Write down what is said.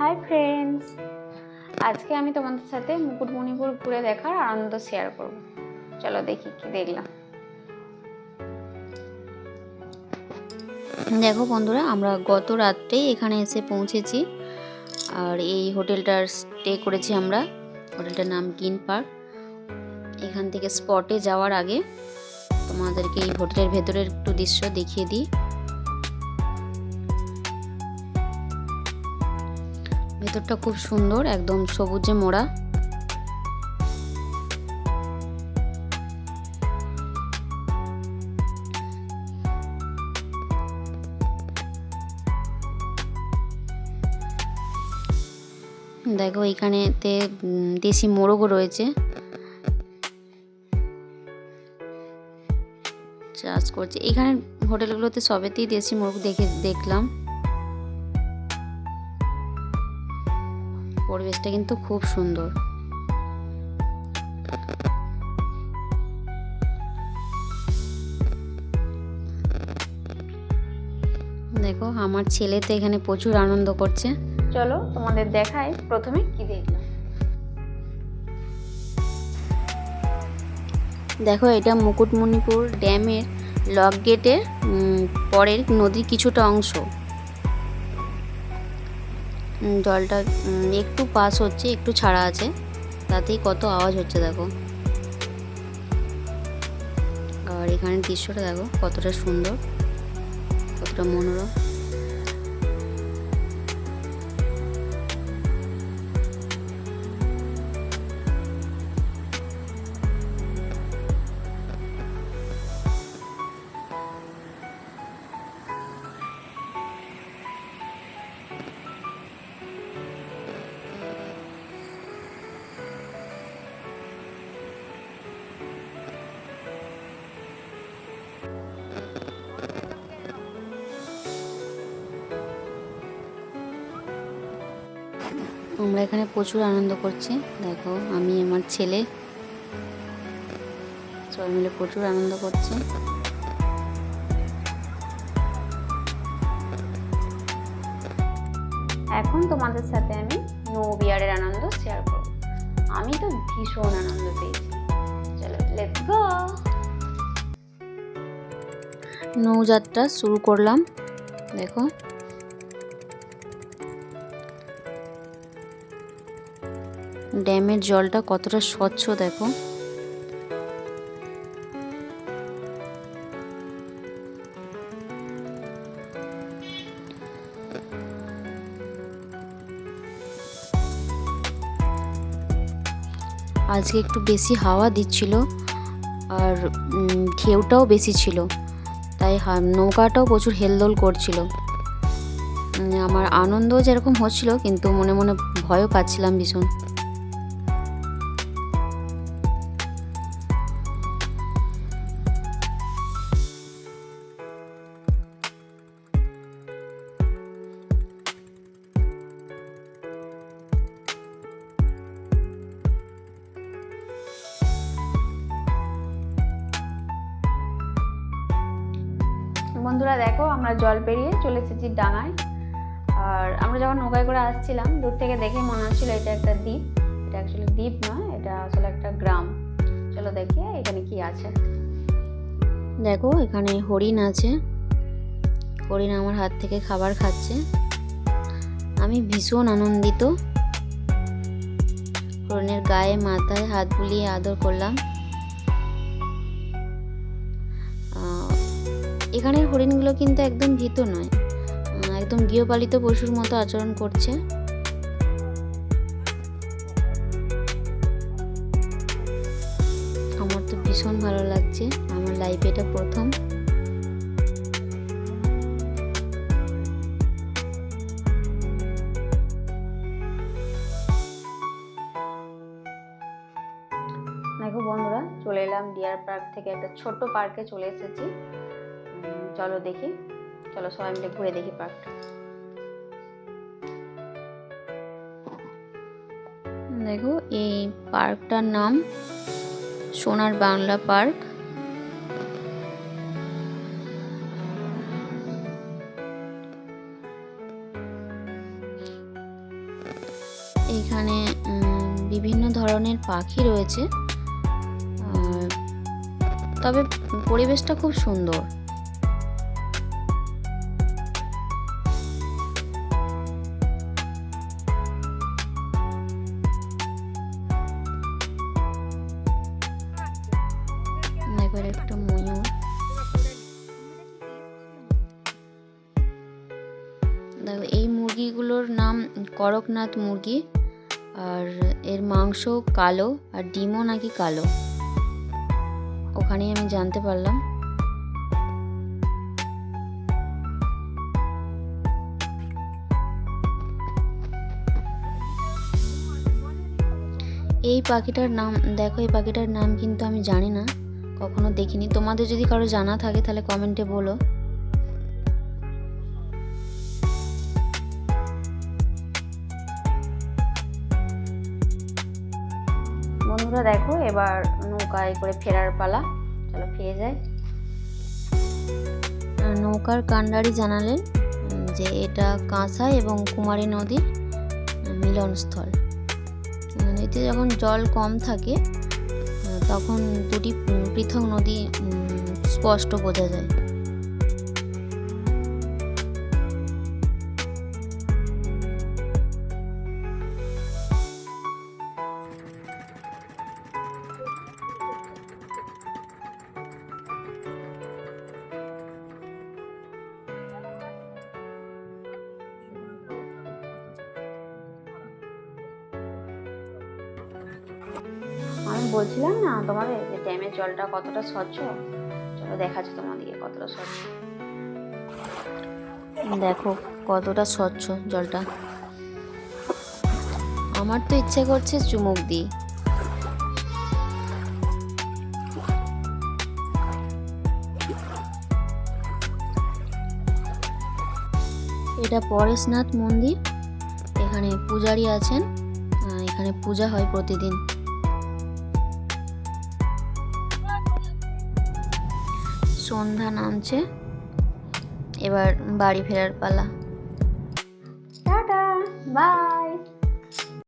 Hi friends আজকে আমি তোমাদের সাথে মুকুটমণিপুর ঘুরে দেখার আনন্দ শেয়ার করব। চলো দেখি কি দেখলাম। দেখো বন্ধুরা, আমরা গত রাত্রেই এখানে এসে পৌঁছেছি। আর এই হোটেলটার স্টে করেছি আমরা। হোটেলটার নাম গ্রিন পার্ক এখান থেকে স্পটে যাওয়ার আগে তোমাদেরকে এই হোটেলের ভেতরের একটু দৃশ্য দেখিয়ে দিই। ভেতরটা খুব সুন্দর, একদম সবুজে মোড়া। দেখো এইখানেতে দেশি মোরগও রয়েছে। চাষ করছে। এখানে হোটেলগুলোতে সবেতেই দেশি মোরগ দেখে, দেখলাম। পরিবেশটা কিন্তু খুব সুন্দর। দেখো, আমার ছেলে তো এখানে প্রচুর আনন্দ করছে। চলো, তোমাদের দেখায় প্রথমে কি দেখলাম। দেখো, এটা মুকুটমণিপুর ড্যামের লক গেটের পরের নদীর কিছুটা অংশ। জলটা একটু পাস হচ্ছে, একটু ছাড়া আছে। তাতেই কত আওয়াজ হচ্ছে, দেখো। আর এখানে দৃশ্যটা দেখো, কতটা সুন্দর, কতটা মনোরম। আমরা এখানে প্রচুর আনন্দ করছি। দেখো, আমি, আমার ছেলে। সবাই মিলে প্রচুর আনন্দ করছি। এখন তোমাদের সাথে আমি নো বিয়ারের আনন্দ শেয়ার করব। আমি তো ভীষণ আনন্দ পেয়েছি। চলো লেটস গো নৌযাত্রা শুরু করলাম। দেখো ড্যামের জলটা কতটা স্বচ্ছ দেখো। আজকে একটু বেশি হাওয়া দিচ্ছিল আর ঢেউটাও বেশি ছিল, তাই নৌকাটাও প্রচুর হেলদোল করছিল। আমার আনন্দ যেরকম হচ্ছিল, কিন্তু মনে মনে ভয়ও পাচ্ছিলাম ভীষণ। বন্ধুরা দেখো, আমরা জল পেরিয়ে চলে এসেছি ডাঙায়। আর আমরা যখন নৌকায় করে আসছিলাম, দূর থেকে দেখে মনে হচ্ছিল এটা একটা দ্বীপ। এটা অ্যাকচুয়ালি দ্বীপ নয় এটা আসলে একটা গ্রাম। চলো দেখি এখানে কি আছে। দেখো, এখানে হরিণ আছে। হরিণ আমার হাত থেকে খাবার খাচ্ছে। আমি ভীষণ আনন্দিত। হরিণের গায়ে, মাথায় হাত বুলিয়ে আদর করলাম। এখানের হরিণগুলো কিন্তু একদম ভীত নয়। একদম গৃহপালিত পশুর মতো আচরণ করছে। আমার তো ভীষণ ভালো লাগছে। আমার লাইফে এটা প্রথম। দেখো বন্ধুরা, চলে এলাম ডিয়ার পার্ক থেকে একটা ছোট্ট পার্কে চলে এসেছি। চলো দেখি। চলো সবাই মিলে ঘুরে দেখি পার্কটা দেখো, এই পার্কটার নাম সোনার বাংলা পার্ক এখানে বিভিন্ন ধরনের পাখি রয়েছে। তবে পরিবেশটা খুব সুন্দর। এই মুরগিগুলোর নাম করকনাথ মুরগি আর এর মাংস কালো আর ডিমও নাকি কালো। ওখানেই আমি জানতে পারলাম। এই পাখিটার নাম, দেখো, এই পাখিটার নাম কিন্তু আমি জানি না, কখনো দেখিনি। তোমাদের যদি কারও জানা থাকে, তাহলে কমেন্টে বলো। বন্ধুরা দেখো, এবার নৌকায় করে ফেরার পালা। চলো ফিরে আর নৌকার কাণ্ডারি জানালেন যে এটা কাঁসা এবং কুমারী নদীর মিলনস্থল। নদীতে যখন জল কম থাকে তখন দুটি পৃথক নদী স্পষ্ট বোঝা যায়। আমি বলছিলাম না তোমাদের যে ড্যামের জলটা কতটা স্বচ্ছ? চলো দেখাচ্ছি তোমাদেরকে কতটা স্বচ্ছ। দেখো, কতটা স্বচ্ছ জলটা। আমার তো ইচ্ছে করছে চুমুক দিই। এটা পরেশনাথ মন্দির। এখানে পূজারি আছেন। এখানে পূজা হয় প্রতিদিন। সন্ধ্যা নামছে। এবার বাড়ি ফেরার পালা। Tata bye.